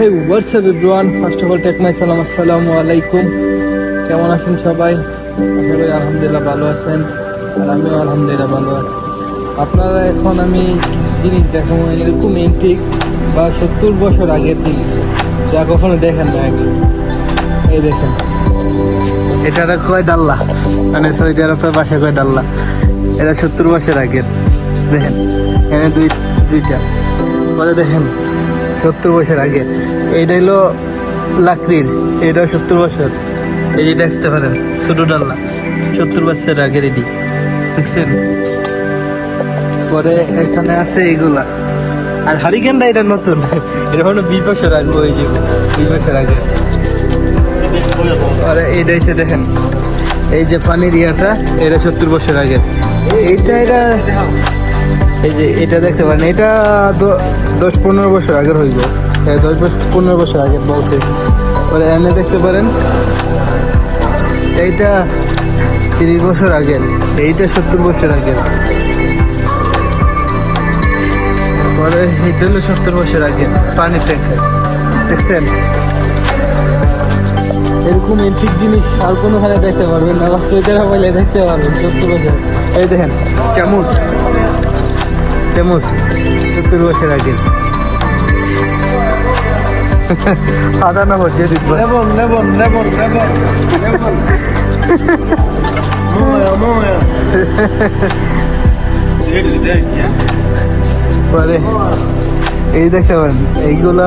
Hey WhatsApp everyone first of all take my সালাম আসসালামু আলাইকুম কেমন আছেন সবাই? আশা আলহামদুলিল্লাহ ভালো আছেন। আর আমিও আলহামদুলিল্লাহ ভালো আছি। আপনারা এখন আমি কিছু জিনিস দেখাবো। এরকম এন্টিক বা সত্তর বছর আগের জিনিস। যা কখনো দেখেন না এই দেখেন। এটা কয় ডাল্লা মানে সৌদি আরবের বাসায় কয় ডাল্লা এটা সত্তর বছর আগের। দেখেন। এখানে দুই দুইটা। পরে দেখেন। সত্তর বছর আগে এইটা হলো লাকড়ির এটা সত্তর বছর। এই যে দেখতে পারেন, ছোট ডাল্লা সত্তর বছর আগের রেডি দেখছেন? পরে এখানে আছে এইগুলা আর হারিকেনটা এটা নতুন, এটা হলো বিশ বছর আগে, ওই যে বিশ বছর আগে। আর এসে দেখেন, এই যে পানির ইয়াটা, এটা সত্তর বছর আগে। এইটা, এটা, এই যে এটা দেখতে পারেন, এটা দশ পনেরো বছর আগের হইব। দশ বছর, পনেরো বছর আগে বলছে। পরে এনে দেখতে পারেন, এইটা তিরিশ বছর আগের এইটা সত্তর বছর আগের পরে এইটা হলো সত্তর বছর আগে পানির ট্যাঙ্কার। দেখছেন? এরকম এন্টিক জিনিস আর কোনোখানে দেখতে পারবেন না বা সোয়েটার বলে দেখতে পারবেন সত্তর বছর। এই দেখেন, চামচ। চামচ, সত্তর বছর আগে। না হচ্ছে Lemon, lemon, lemon, lemon, lemon. পরে এই দেখতে পারেন এইগুলা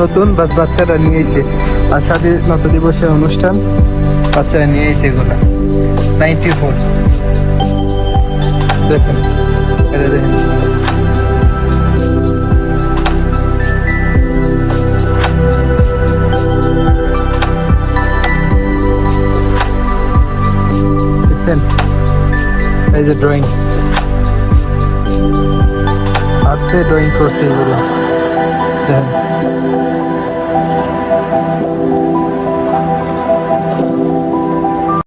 নতুন বাস বাচ্চারা নিয়েছে আর সাথে নত দিবসের অনুষ্ঠান বাচ্চারা নিয়েছে এগুলা। নাইনটি ফোর দেখেন। এই যে ড্রয়িং হাতে ড্রয়িং করছে এগুলো। দেখেন।